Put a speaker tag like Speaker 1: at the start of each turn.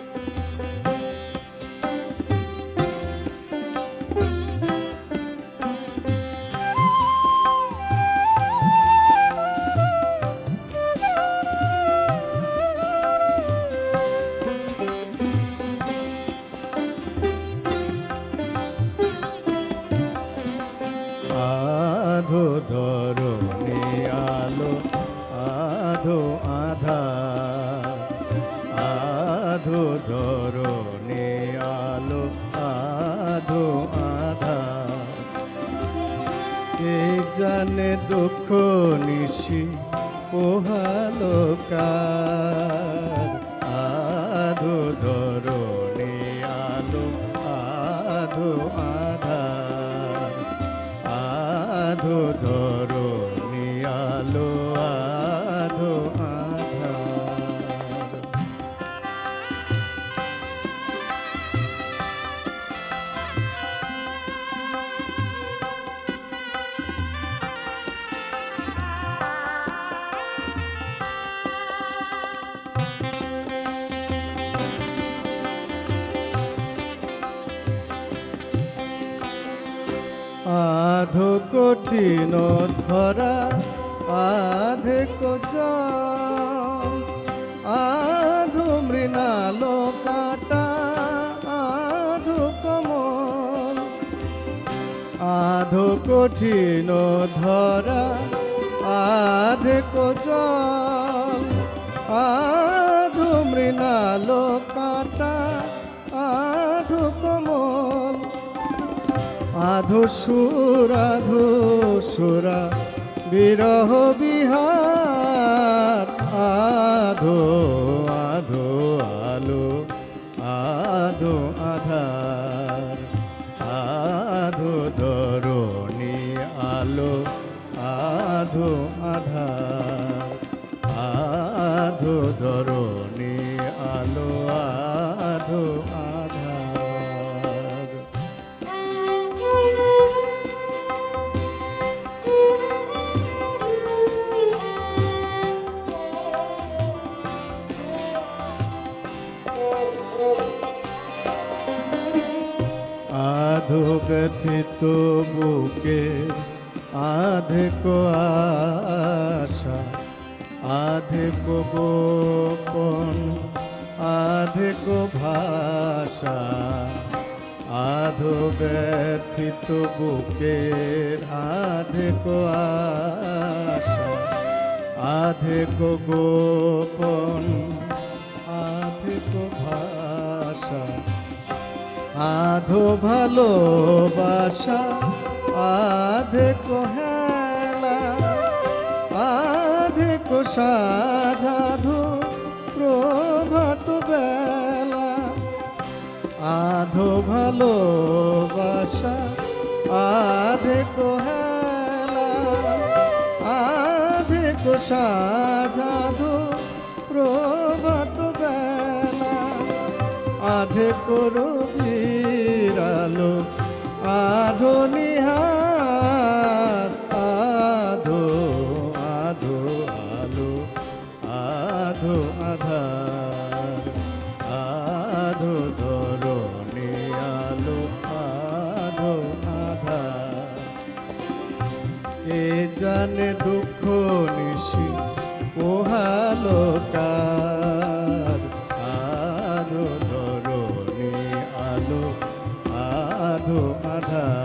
Speaker 1: thank you আধো আধা কে জানে দুঃখ নিশি পোহালো আধো ধরণী আলো আধো আধা আধো ধরণী আধো কঠিন ধরা, আধে কোচ আধো মৃণালো কাটা আধো কমল। আধো কঠিন ধরা, আধে কোচল আধো মৃণালো আধো সুর সুরা, বিরহ বিহার। আধো আধো, আলো, আধো আধার। আধো ধরণী আলো, আধো আধার। আধো ধরণী আধো বুকে আধে কো আশা, আধে কো গোপন, আধে কো ভাষা। আধো ব্যথিত বুকের আধে আশা, আধে কো গোপন, আধে কো ভাষা। আধো ভালোবাসা আধে কোহেলা আধে কো সাজাধু প্রভাত বেলা। আধো ভালোবাসা আধে কোহেলা আধে কো সাজাধু প্রভাত বেলা। আধে করো বিরালো আধো নিহার, আধো আধো আলো, আধো আধার, আধো ধরণী আলো, আধো আধার। কে জানে দুঃখ নিশি পোহালো কার অধো আধা